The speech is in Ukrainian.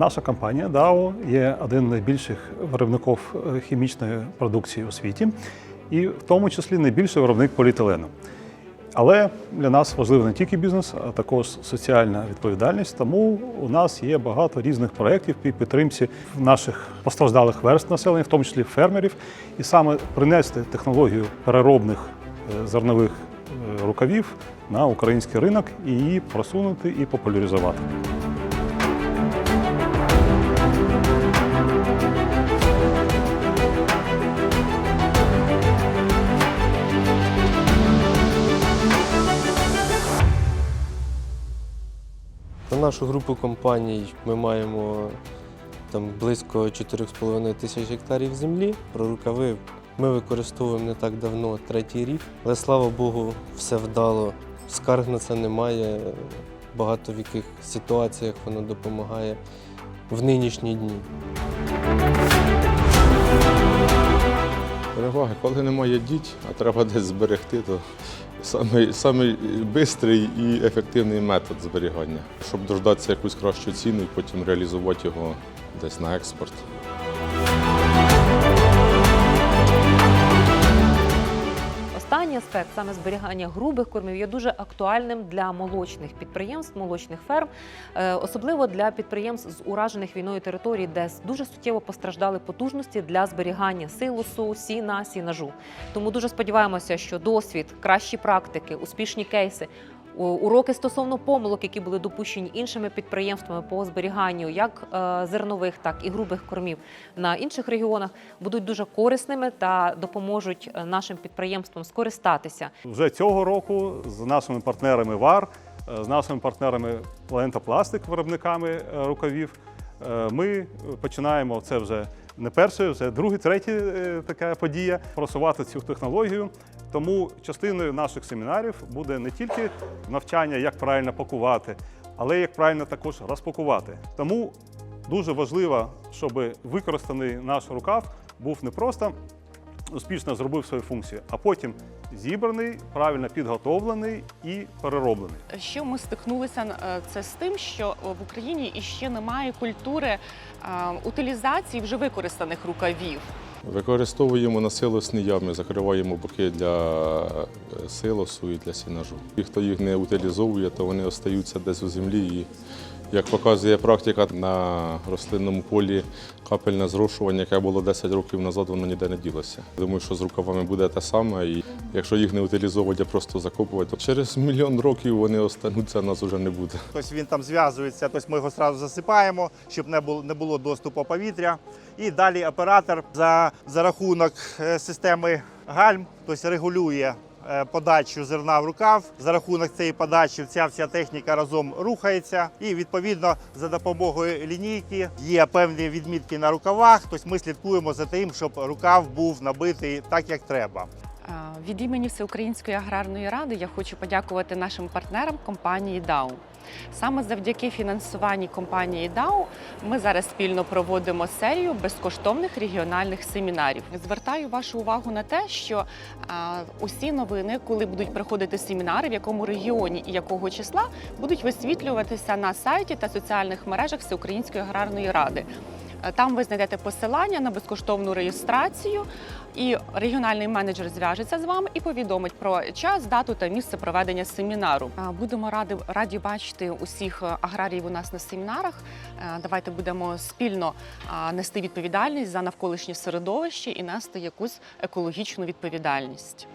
Наша компанія DAO є один з найбільших виробників е, хімічної продукції у світі, і в тому числі найбільший виробник поліетилену. Але для нас важливий не тільки бізнес, а також соціальна відповідальність. Тому у нас є багато різних проєктів по підтримці наших постраждалих верст населення, в тому числі фермерів, і саме принести технологію переробних е, зернових е, рукавів на український ринок і її просунути і популяризувати. На нашу групу компаній ми маємо там близько 4,5 тисяч гектарів землі. Про рукави ми використовуємо не так давно, третій рік. Але слава Богу, все вдало. Скарг на це немає. Багато в яких ситуаціях воно допомагає в нинішні дні. Переваги, коли немає діть, а треба десь зберегти, то самий, самий швидкий і ефективний метод зберігання, щоб дождатися якусь кращу ціну і потім реалізувати його десь на експорт. Аспект саме зберігання грубих кормів є дуже актуальним для молочних підприємств, молочних ферм, е, особливо для підприємств з уражених війною територій, де дуже суттєво постраждали потужності для зберігання силосу, сіна, сінажу. Тому дуже сподіваємося, що досвід, кращі практики, успішні кейси. Уроки стосовно помилок, які були допущені іншими підприємствами по зберіганню як е, зернових, так і грубих кормів на інших регіонах, будуть дуже корисними та допоможуть е, нашим підприємствам скористатися Вже цього року з нашими партнерами ВАР, е, з нашими партнерами Планета Пластик, виробниками рукавів, ми починаємо це вже не перше, вже друга, третя е, така подія просувати цю технологію. Тому частиною наших семінарів буде не тільки навчання, як правильно пакувати, але як правильно також розпакувати. Тому дуже важливо, щоб використаний наш рукав був не просто успішно зробив свою функцію, а потім зібраний, правильно підготовлений і перероблений. Що ми стикнулися е, це з тим, що в Україні іще немає культури е, утилізації вже використаних рукавів. Використовуємо на силосні ями, закриваємо боки для е, силосу і для сінажу. І хто їх не утилізовує, то вони остаються десь у землі. І, як показує практика, на рослинному полі капельне зрошування, яке було 10 років назад, воно ніде не ділося. Думаю, що з рукавами буде те саме. І якщо їх не утилізовувати, а просто закопувати, то через мільйон років вони остануться, нас вже не буде. Тобто він там зв'язується, тобто ми його одразу засипаємо, щоб не було, не було доступу повітря. І далі оператор за, за рахунок е, системи гальм тобто регулює подачу зерна в рукав. За рахунок цієї подачі ця вся техніка разом рухається. І відповідно за допомогою лінійки є певні відмітки на рукавах. Тобто ми слідкуємо за тим, щоб рукав був набитий так, як треба. Від імені Всеукраїнської аграрної ради я хочу подякувати нашим партнерам компанії DAO. Саме завдяки фінансуванню компанії DAO ми зараз спільно проводимо серію безкоштовних регіональних семінарів. Звертаю вашу увагу на те, що усі новини, коли будуть проходити семінари, в якому регіоні і якого числа, будуть висвітлюватися на сайті та соціальних мережах Всеукраїнської аграрної ради. Там ви знайдете посилання на безкоштовну реєстрацію, і регіональний менеджер зв'яжеться з вами і повідомить про час, дату та місце проведення семінару. Будемо раді, раді бачити усіх аграріїв у нас на семінарах. Давайте будемо спільно нести відповідальність за навколишнє середовище і нести якусь екологічну відповідальність.